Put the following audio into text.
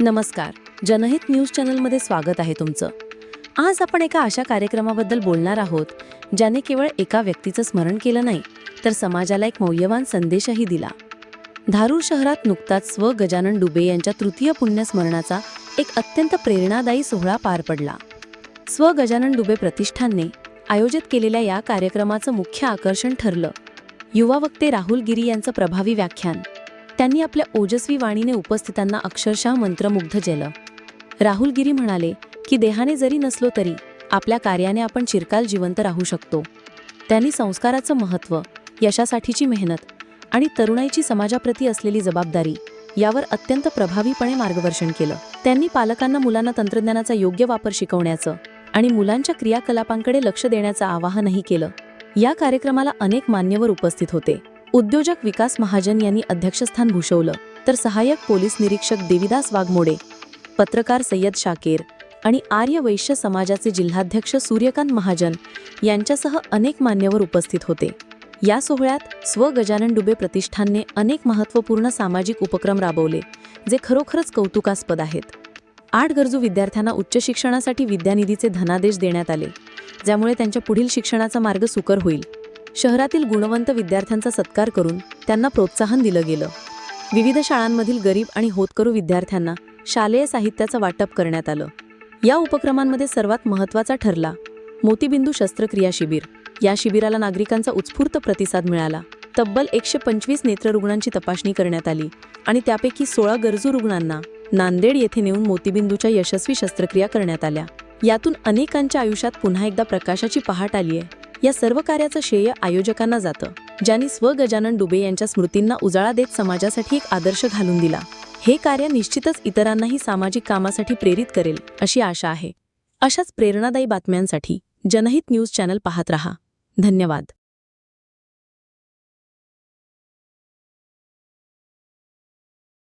नमस्कार. जनहित न्यूज चॅनलमध्ये स्वागत आहे तुमचं. आज आपण एका अशा कार्यक्रमाबद्दल बोलणार आहोत ज्याने केवळ एका व्यक्तीचं स्मरण केलं नाही तर समाजाला एक मौल्यवान संदेशही दिला. धारूर शहरात नुकताच स्व गजानन डुबे यांच्या तृतीय पुण्यस्मरणाचा एक अत्यंत प्रेरणादायी सोहळा पार पडला. स्व गजानन डुबे प्रतिष्ठानने आयोजित केलेल्या या कार्यक्रमाचं मुख्य आकर्षण ठरलं. युवा वक्ते राहुल गिरी यांचं प्रभावी व्याख्यान. त्यांनी आपल्या ओजस्वी वाणीने उपस्थितांना अक्षरशः मंत्रमुग्ध केलं. राहुल गिरी म्हणाले की देहाने जरी नसलो तरी आपल्या कार्याने आपण चिरकाल जिवंत राहू शकतो. त्यांनी संस्काराचं महत्त्व यशासाठीची मेहनत आणि तरुणाईची समाजाप्रती असलेली जबाबदारी यावर अत्यंत प्रभावीपणे मार्गदर्शन केलं. त्यांनी पालकांना मुलांना तंत्रज्ञानाचा योग्य वापर शिकवण्याचं आणि मुलांच्या क्रियाकलापांकडे लक्ष देण्याचं आवाहनही केलं. या कार्यक्रमाला अनेक मान्यवर उपस्थित होते. उद्योजक विकास महाजन यांनी अध्यक्षस्थान भूषवलं. तर सहाय्यक पोलीस निरीक्षक देविदास वाघमोडे पत्रकार सय्यद शाकेर आणि आर्य वैश्य समाजाचे जिल्हाध्यक्ष सूर्यकांत महाजन यांच्यासह अनेक मान्यवर उपस्थित होते. या सोहळ्यात स्व गजानन डुबे प्रतिष्ठानने अनेक महत्त्वपूर्ण सामाजिक उपक्रम राबवले जे खरोखरच कौतुकास्पद आहेत. आठ गरजू विद्यार्थ्यांना उच्च शिक्षणासाठी विद्यानिधीचे धनादेश देण्यात आले ज्यामुळे त्यांच्या पुढील शिक्षणाचा मार्ग सुकर होईल. शहरातील गुणवंत विद्यार्थ्यांचा सत्कार करून त्यांना प्रोत्साहन दिलं गेलं. विविध शाळांमधील गरीब आणि होतकरू विद्यार्थ्यांना शालेय साहित्याचं वाटप करण्यात आलं. या उपक्रमांमध्ये सर्वात महत्त्वाचा ठरला मोतीबिंदू शस्त्रक्रिया शिबिर. या शिबिराला नागरिकांचा उत्स्फूर्त प्रतिसाद मिळाला. तब्बल एकशे पंचवीस नेत्ररुग्णांची तपासणी करण्यात आली आणि त्यापैकी सोळा गरजू रुग्णांना नांदेड येथे नेऊन मोतीबिंदूच्या यशस्वी शस्त्रक्रिया करण्यात आल्या. यातून अनेकांच्या आयुष्यात पुन्हा एकदा प्रकाशाची पहाट आली आहे या सर्व कार्याचं श्रेय आयोजकांना जातं ज्यांनी स्व गजानन डुबे यांच्या स्मृतींना उजाळा देत समाजासाठी एक आदर्श घालून दिला. हे कार्य निश्चितच इतरांनाही सामाजिक कामासाठी प्रेरित करेल अशी आशा आहे. अशाच प्रेरणादायी बातम्यांसाठी जनहित न्यूज चॅनल पाहत रहा. धन्यवाद.